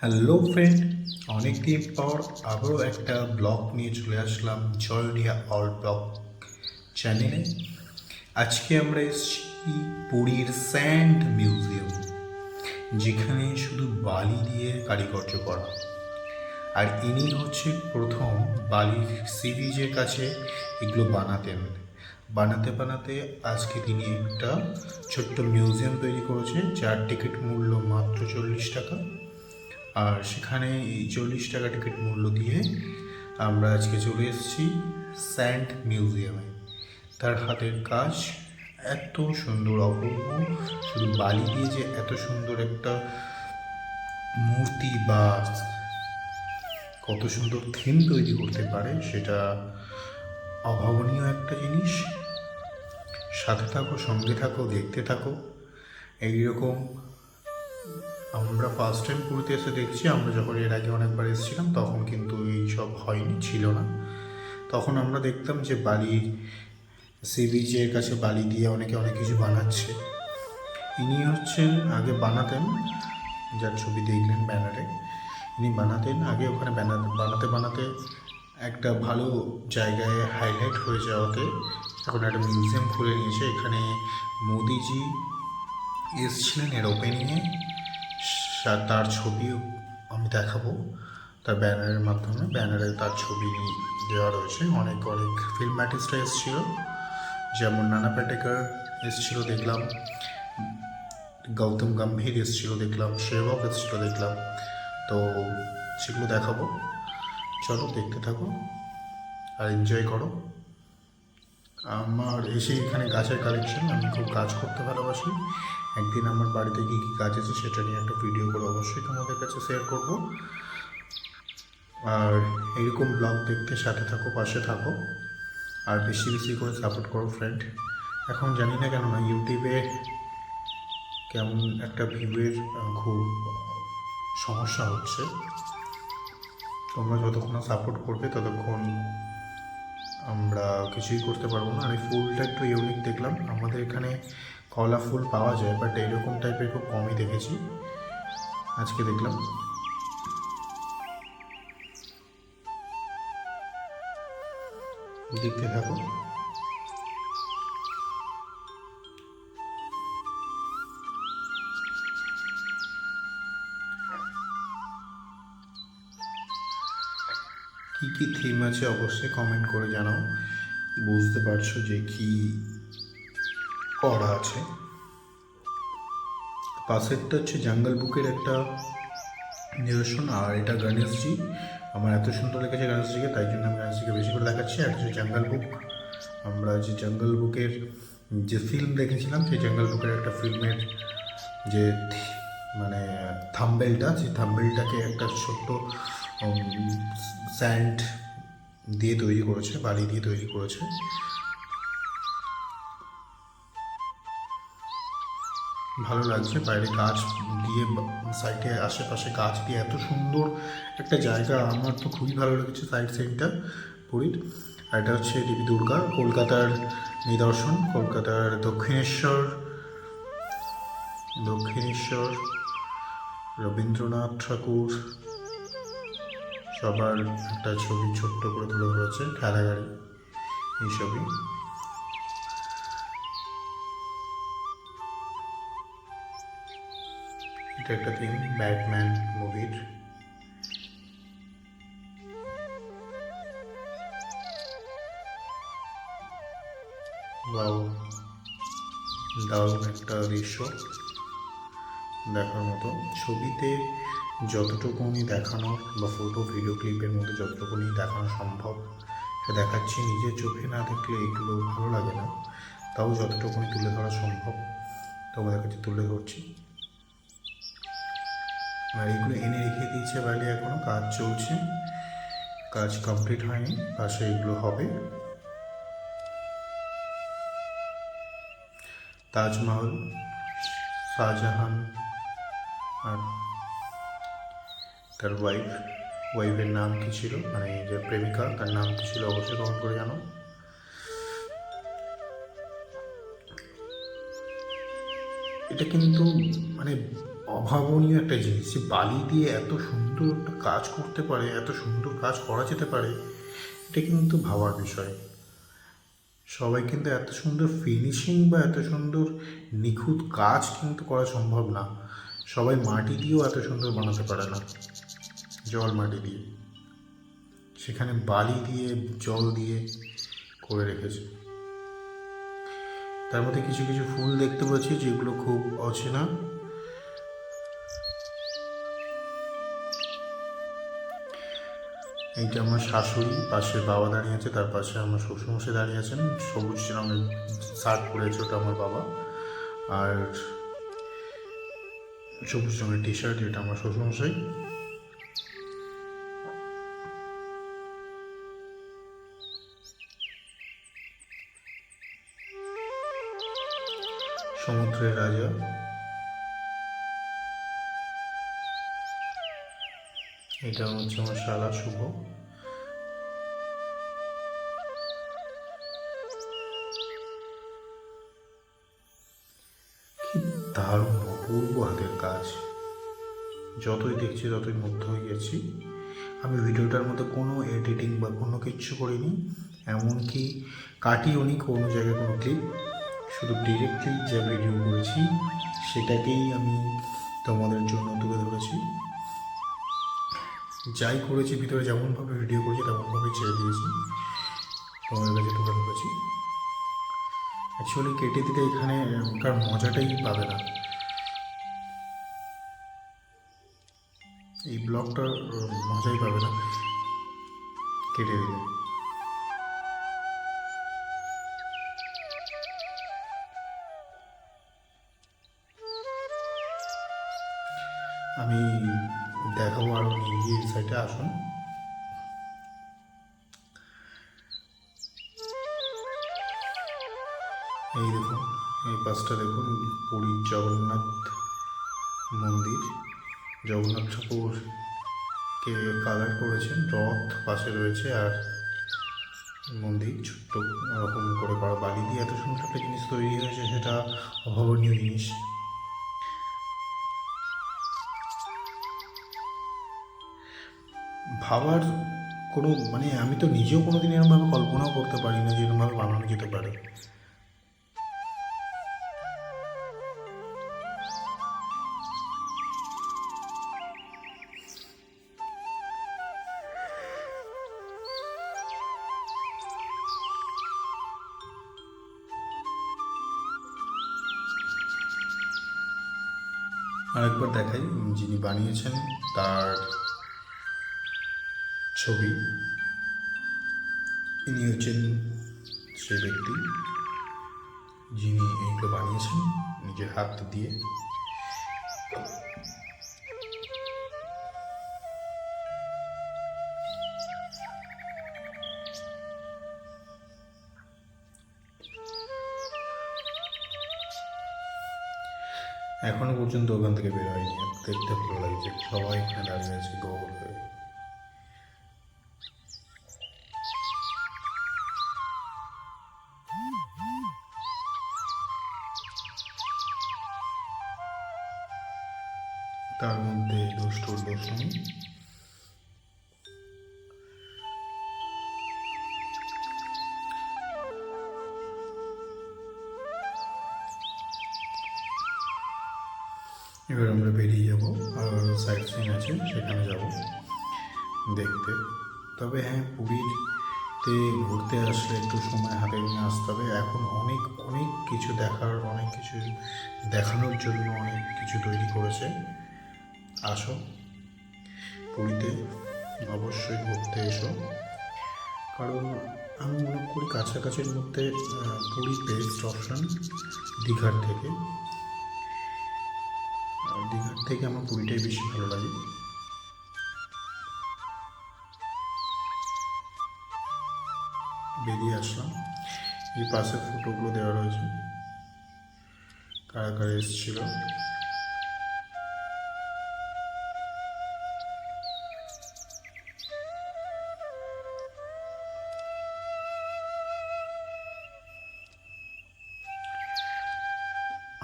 Hello friend অনেকদিন পর আবারও একটা ব্লগ নিয়ে চলে আসলাম জয়ডিয়া অল ব্লগ চ্যানেলে আজকে আমরা এসেছি পুরীর স্যান্ড মিউজিয়াম যেখানে শুধু বালি দিয়ে কারিকর্য করা। আর ইনি হচ্ছে প্রথম বালির সি বিচের কাছে এগুলো বানাতেন। বানাতে বানাতে আজকে তিনি একটা ছোট্ট মিউজিয়াম তৈরি করেছেন যার টিকিট মূল্য মাত্র চল্লিশ টাকা। আর সেখানে এই চল্লিশ টাকা টিকিট মূল্য দিয়ে আমরা আজকে চলে এসেছি স্যান্ড মিউজিয়ামে। তার হাতের কাজ এত সুন্দর, অপূর্ব। শুধু বালি দিয়ে যে এত সুন্দর একটা মূর্তি বা কত সুন্দর থিম তৈরি করতে পারে, সেটা অভাবনীয় একটা জিনিস। সাথে থাকো, সঙ্গে থাকো, দেখতে থাকো। এইরকম আমরা ফার্স্ট টাইম পুরীতে এসে দেখছি, আমরা যখন এর আগে অনেকবার এসেছিলাম, তখন কিন্তু এইসব হয়নি, ছিল না। তখন আমরা দেখতাম যে বালি সি বিচের কাছে বালি দিয়ে অনেকে অনেক কিছু বানাচ্ছে। ইনি হচ্ছেন, আগে বানাতেন, যার ছবি দেখলেন ব্যানারে, ইনি বানাতেন, আগে ওখানে বানাতে বানাতে বানাতে একটা ভালো জায়গায় হাইলাইট হয়ে যাওয়াতে এখন একটা মিউজিয়াম খুলে নিয়েছে। এখানে মোদিজি এসছিলেন এর ওপেনিংয়ে তার ছবিও আমি দেখাবো। তার ব্যানারের মাধ্যমে, ব্যানারে তার ছবি দেওয়া রয়েছে। অনেক অনেক ফিল্ম আর্টিস্টরা এসেছিল। যেমন নানা প্যাটেকার এসেছিল, দেখলাম। গৌতম গম্ভীর এসেছিল, দেখলাম। সেবক এসেছিল, দেখলাম। তো সেগুলো দেখাবো। চলো, দেখতে থাকো আর এনজয় করো। আমার এসে এখানে গাছের কালেকশন আমি খুব কাজ করতে ভালোবাসি। একদিন আমার বাড়িতে কী কী কাজ আছে সেটা নিয়ে একটা ভিডিও করে অবশ্যই তোমাদের কাছে শেয়ার করব। আর এরকম ব্লগ দেখতে সাথে থাকো, পাশে থাকো। আর বেশি বেশি করে সাপোর্ট করো ফ্রেন্ড এখন জানি না কেন না ইউটিউবে কেমন একটা ভিউয়ের খুব সমস্যা হচ্ছে। তোমরা যতক্ষণ সাপোর্ট করবে, ততক্ষণ আমরা কিছুই করতে পারব না। এই ফুলটা একটু ইউনিক দেখলাম। আমাদের এখানে কলা ফুল পাওয়া যায় বাট এইরকম টাইপের খুব কমই দেখেছি। আজকে দেখলাম। দেখতে থাকো। কী কী থিম আছে অবশ্যই কমেন্ট করে জানাও। বুঝতে পারছ যে কি করা আছে। পাশেরটা হচ্ছে জঙ্গল বুকের একটা নিদর্শন, আর এটা গণেশজি। আমার এত সুন্দর লেগেছে গণেশজিকে, তাই জন্য আমি গণেশজিকে বেশি করে দেখাচ্ছি। আর হচ্ছে জঙ্গল বুক, আমরা যে জঙ্গল বুকের যে ফিল্ম দেখেছিলাম, সেই জঙ্গল বুকের একটা ফিল্মের যে মানে থাম্বেলটা, সেই থাম্বেলটাকে একটা ছোট্ট স্যান্ড দিয়ে তৈরি করেছে, বালি দিয়ে তৈরি করেছে। ভালো লাগছে, বাইরে গাছ দিয়ে সাইডে আশেপাশে গাছ দিয়ে এত সুন্দর একটা জায়গা, আমার তো খুবই ভালো লেগেছে সাইড সাইডটা পুরীর। আর এটা হচ্ছে দেবী দুর্গা, কলকাতার নিদর্শন, কলকাতার দক্ষিণেশ্বর দক্ষিণেশ্বর, রবীন্দ্রনাথ ঠাকুর, সবার একটা ছবি ছোট্ট করে তুলে ধরেছে, ঠেলাগাড়ি এই এটা একটা থিম ব্যাটম্যান মুভির বাউ দারুণ একটা দৃশ্য। দেখার মতো। ছবিতে যতটুকুনি দেখানো বা ফটো ভিডিও ক্লিপের মধ্যে যতটুকুনি দেখানো সম্ভব সে দেখাচ্ছি নিজের চোখে, না দেখলে এগুলো ভালো লাগে না। তাও যতটুকুনি তুলে ধরা সম্ভব, তোমাদের কাছে তুলে ধরছি। আর এগুলো এনে রেখে দিয়েছে বাইরে এখনও কাজ চলছে। কাজ কমপ্লিট হয়নি, পাশে এগুলো হবে। তাজমহল, শাহজাহান আর তার ওয়াইফ ওয়াইফের নাম কি ছিল? মানে যে প্রেমিকা, তার নাম কি ছিল? অবশ্যই কমেন্ট করে জানো। এটা কিন্তু মানে অভাবনীয় একটা জিনিস। যে বালি দিয়ে এত সুন্দর একটা কাজ করতে পারে, এত সুন্দর কাজ করা যেতে পারে, এটা কিন্তু ভাবার বিষয়। সবাই কিন্তু এত সুন্দর ফিনিশিং বা এত সুন্দর নিখুঁত কাজ কিন্তু করা সম্ভব না। সবাই মাটি দিয়েও এত সুন্দর বানাতে পারে না, জল মাটি দিয়ে। সেখানে বালি দিয়ে, জল দিয়ে করে রেখেছে। তার মধ্যে কিছু কিছু ফুল দেখতে পাচ্ছি যেগুলো খুব অচেনা। এইটা আমার শাশুড়ি পাশে বাবা দাঁড়িয়ে আছে, তার পাশে আমার শ্বশুরমশাই দাঁড়িয়ে আছেন। সবুজ রঙের শার্ট পরেছে ওটা আমার বাবা। আর সবুজ রঙের টি শার্ট এটা আমার শ্বশুরমশাই। সমুদ্রের রাজা। এটা হচ্ছে আমার শালা শুভ। দারুণ, অপূর্ব হাতের কাজ। যতই দেখছি, ততই মুগ্ধ হয়ে গেছি। আমি ভিডিওটার মধ্যে কোনো এডিটিং বা কোনো কিচ্ছু করিনি, এমনকি কাটিও নি কোনো জায়গায় কোনো ক্লিপ শুধু ডিরেক্টলি যা ভিডিও করেছি, সেটাকেই আমি তোমাদের জন্য তুলে ধরেছি। যাই করেছি, ভিতরে যেমনভাবে ভিডিও করেছি, তেমনভাবে ছেড়ে দিয়েছি। তোমাদের কাছে তুলে ঢুকেছি অ্যাকচুয়ালি কেটে দিতে এখানে ওটার মজাটাই পাবে না। এই ব্লগটার মজাই পাবে না। কেটে দিলে আমি দেখাবো আরও নিয়ে গিয়ে সাইডে আসুন। এই দেখুন, এই পাশটা দেখুন পুরীর জগন্নাথ মন্দির। জগন্নাথ ঠাকুরকে কালার করেছেন, রথ পাশে রয়েছে আর মন্দির, ছোট্ট রকম করে করা বালি দিয়ে এত সুন্দর একটা জিনিস তৈরি হয়েছে, সেটা অভাবনীয় জিনিস। ভাবার কোনো মানে আমি তো নিজেও কোনোদিন এরকমভাবে কল্পনাও করতে পারি না যে এরকমভাবে বানানো যেতে পারে। আরেকবার দেখাই যিনি বানিয়েছেন তার ছবি। ইনি হচ্ছেন সেই ব্যক্তি যিনি এইগুলো বানিয়েছেন নিজের হাত দিয়ে। এখনও পর্যন্ত ওখান থেকে বের হয়নি। দেখতে ভালো লাগছে। সবাই এখানে দাঁড়িয়ে আছে তার মধ্যে দুষ্টুর দোষ নেই। এবার আমরা বেরিয়ে যাব, আর সাইড সিন আছে, সেখানে যাব দেখতে। তবে হ্যাঁ পুরীতে ঘুরতে আসলে একটু সময় হাতে নিয়ে আসতে হবে। এখন অনেক অনেক কিছু দেখার, অনেক কিছু দেখানোর জন্য অনেক কিছু তৈরি করেছে। আসো। পুরীতে অবশ্যই ঘুরতে এসো। কারণ আমি মনে করি কাছাকাছির মধ্যে পুরী বেস্ট অপশন দীঘার থেকে। দীঘার থেকে আমার পুরীটাই বেশি ভালো লাগে। বেরিয়ে আসলাম। এই পাশে ফটোগুলো দেওয়া রয়েছে। কারা কারা এসেছিল?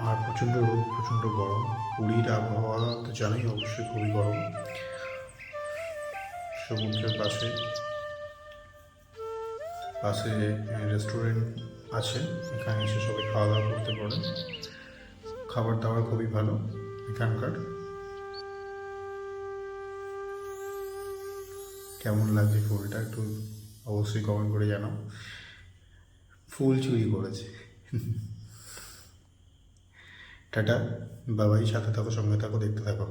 আর প্রচণ্ড রোদ, প্রচণ্ড গরম। পুরীর আবহাওয়া তো জানোই, অবশ্যই খুবই গরম। সমুদ্রের পাশে পাশে রেস্টুরেন্ট আছে। এখানে এসে সবাই খাওয়া দাওয়া করতে পারে। খাবার দাবার খুবই ভালো এখানকার। কেমন লাগছে ফুলটা একটু অবশ্যই কমেন্ট করে জানাও। ফুল চুরি করেছে। টাটা বাবাই সাথে থাকো সঙ্গে থাকো দেখতে থাকো।